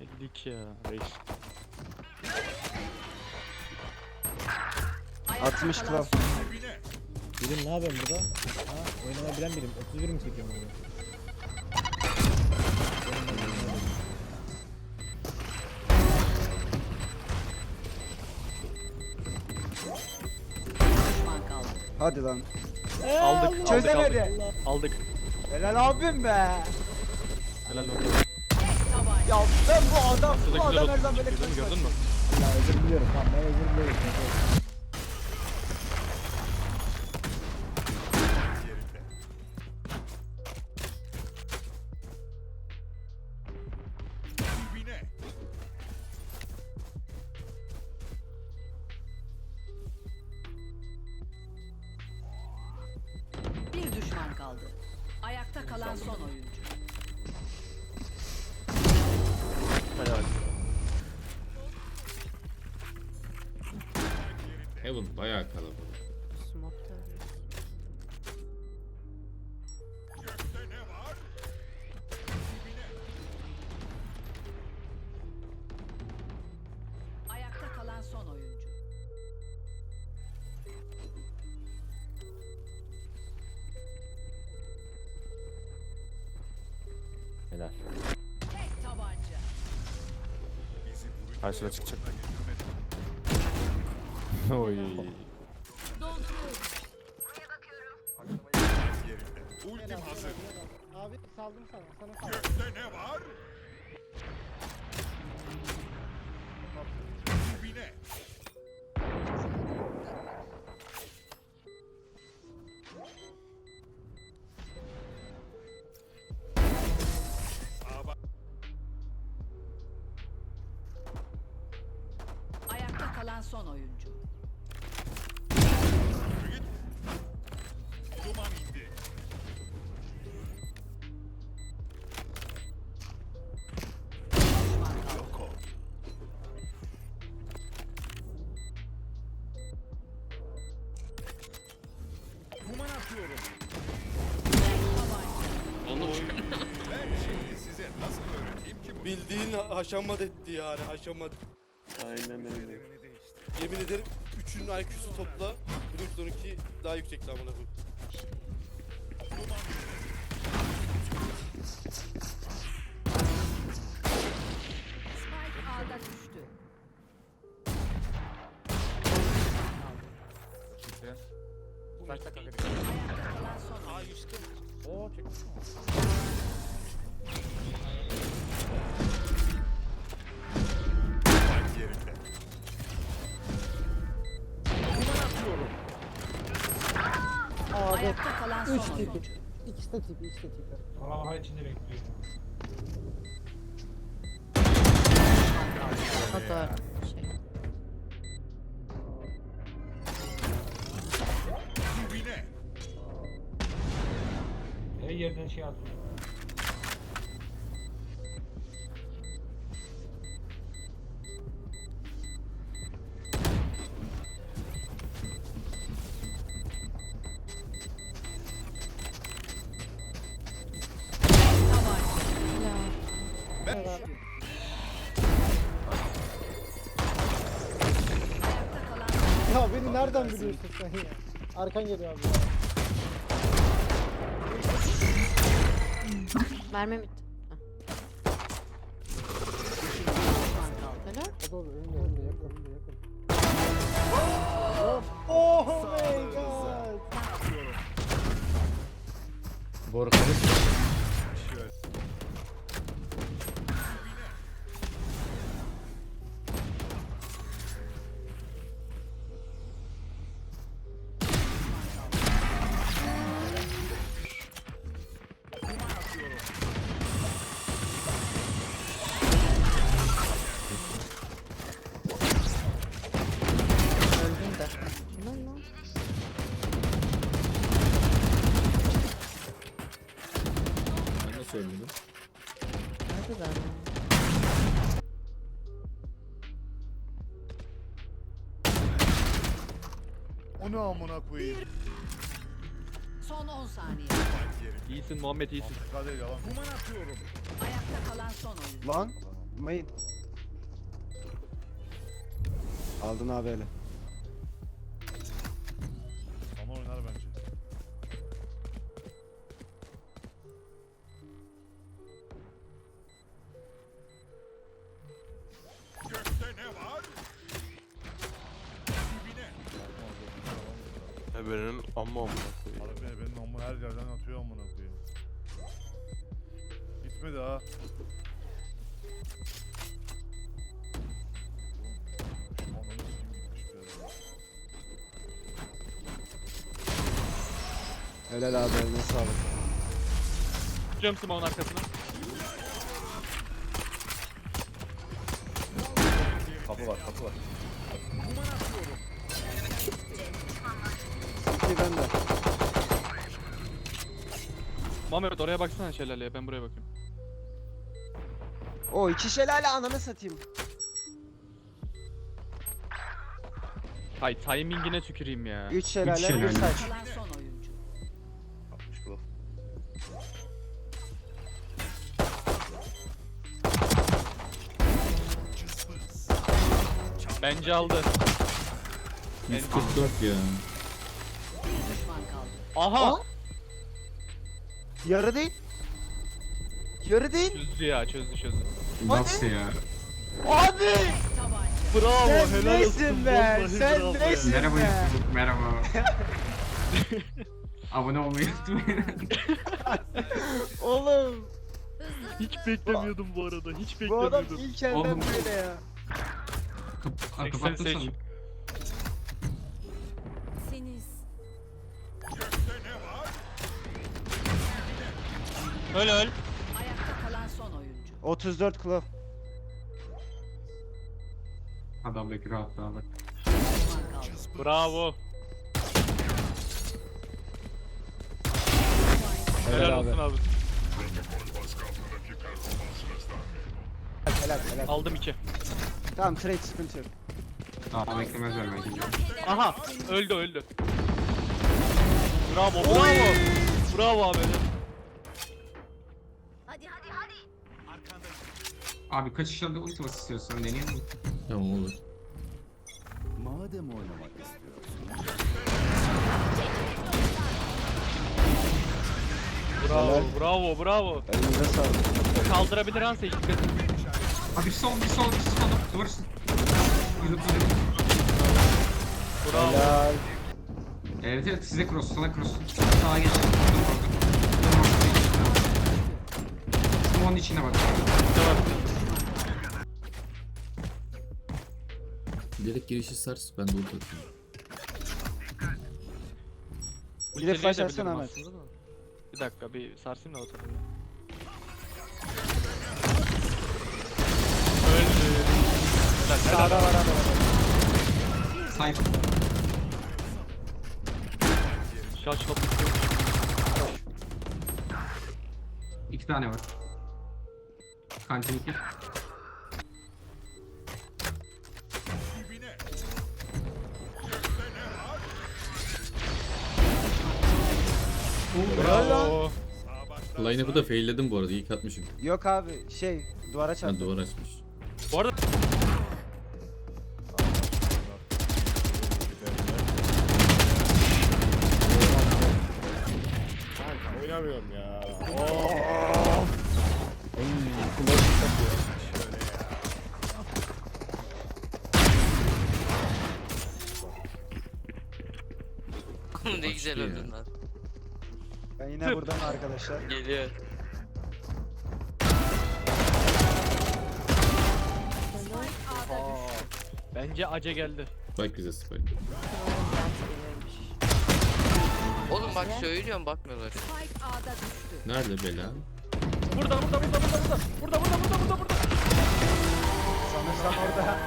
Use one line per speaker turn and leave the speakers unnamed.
52 ya reis.
Ayakta
60
kalan
kral.
Birim ne yapıyorsun burada? Ha, oynama bilen birim. 31 mi çekiyorum burada?
düşman kaldı.
Hadi lan.
Aldık, aldık,
Çözemedi.
aldık. Aldık.
Helal abim be.
Helal olsun.
Ya ben bu adam, bu adam her zaman böyle
mü? Gördün mü?
Allah özür diliyorum. Tamam ben özür diliyorum.
Bir düşman kaldı. Ayakta kalan son oyuncu.
Heaven bayağı kalabalık.
Ayakta kalan son oyuncu.
Helal.
Tek tabanca.
Karşına çıkacak. Oy.
Abi saldım sana. Sana saldım.
Ayakta
Bildiğin haşamat etti yani haşamat.
Aynen öyle.
Yemin ederim 3'ün IQ'su topla. Blooms'dan 2 daha yüksek amına koyayım.
Spike A'da düştü.
Kaçta kanka?
Son oyuncu.
Oo çekmiş mi?
Ayakta kalan son
3 tipi.
oyuncu.
İkisi de tipi, ikisi de tipi.
O da şey.
Her yerden şey atıyor.
Kalan
Ya beni nereden biliyorsun sen ya? Arkan geliyor abi.
Mermi bitti. Helal.
O da önünde, önünde yakın, önünde yakın. Oh my god.
Boru karış.
Onu amına koyayım.
Son 10 saniye.
İyisin Muhammed iyisin.
Ayakta kalan son oyuncu.
Lan. Main. Aldın abi hele.
Amma amına koyayım.
Harbi benim amma her yerden atıyor amına koyayım. Gitmedi ha.
Helal abi eline sağlık.
Tutuyorum Smoke'un arkasına.
Kapı var kapı var.
İki ben de.
Muhammed oraya baksana şelaleye ben buraya bakayım.
O iki şelale ananı satayım.
Hay timingine tüküreyim ya.
Üç şelale,
şelale.
bir saç.
Kalan son oyuncu.
Bence aldı.
144 ya.
Aha!
Yarı değil. Yarı değil.
Çözdü ya çözdü çözdü.
Nasıl ya?
Abi!
Bravo
Sen
helal olsun.
nesin be?
vallahi
Sen
bravo
nesin.
Merhaba
be?
YouTube, merhaba. Abone olmayı unutmayın.
Oğlum.
Hiç beklemiyordum bu arada. Hiç
Bu adam
beklemiyordum.
ilk elden
Oğlum.
böyle ya.
Kap-
80
Kapattın
seç. Öl öl.
Ayakta kalan son oyuncu.
34 kilo.
Adamdaki rahatlığa bak.
Düşman kaldı.
Bravo.
Helal
Helal
abi.
olsun abi.
Helal helal.
Aldım iki.
Tamam trade sıkıntı yok.
Daha beklemezler belki.
Aha öldü öldü. Bravo bravo. Bravo abi.
Abi kaçışta da ulti bas istiyorsan deneyelim mi? Tamam olur.
Bravo bravo bravo.
Elinize sağlık.
Kaldırabilir Hansa dikkat et.
Abi sol bir sol bir sol. Duvar üstü. 130
Bravo.
Helal.
Evet evet size cross sana cross. Sağa geç. Dur orada. Dur orada. Smoke'un içine bak.
Direkt girişi sars ben de ulti atayım.
Bir de flash atsana Ahmet.
Bir dakika bir sarsayım da oturayım. Öldü. Helal, helal.
Sağda var abi.
Sayfa.
Şaş kapı.
İki tane var. Kantin iki.
Line-up'ı da failledim bu arada ilk atmışım.
Yok abi şey duvara
Ben
çarptı.
duvar açmış.
Bu arada
Oynamıyorum ya.
ne güzel öldün
lan.
Ben yine buradan arkadaşlar.
Geliyor.
bence Ace geldi.
Spike bize Spike.
Oğlum bak
söylüyorum bakmıyorlar. Nerede bela?
Burada burada burada burada burada. Burada burada burada burada burada.
Sanırsam orada.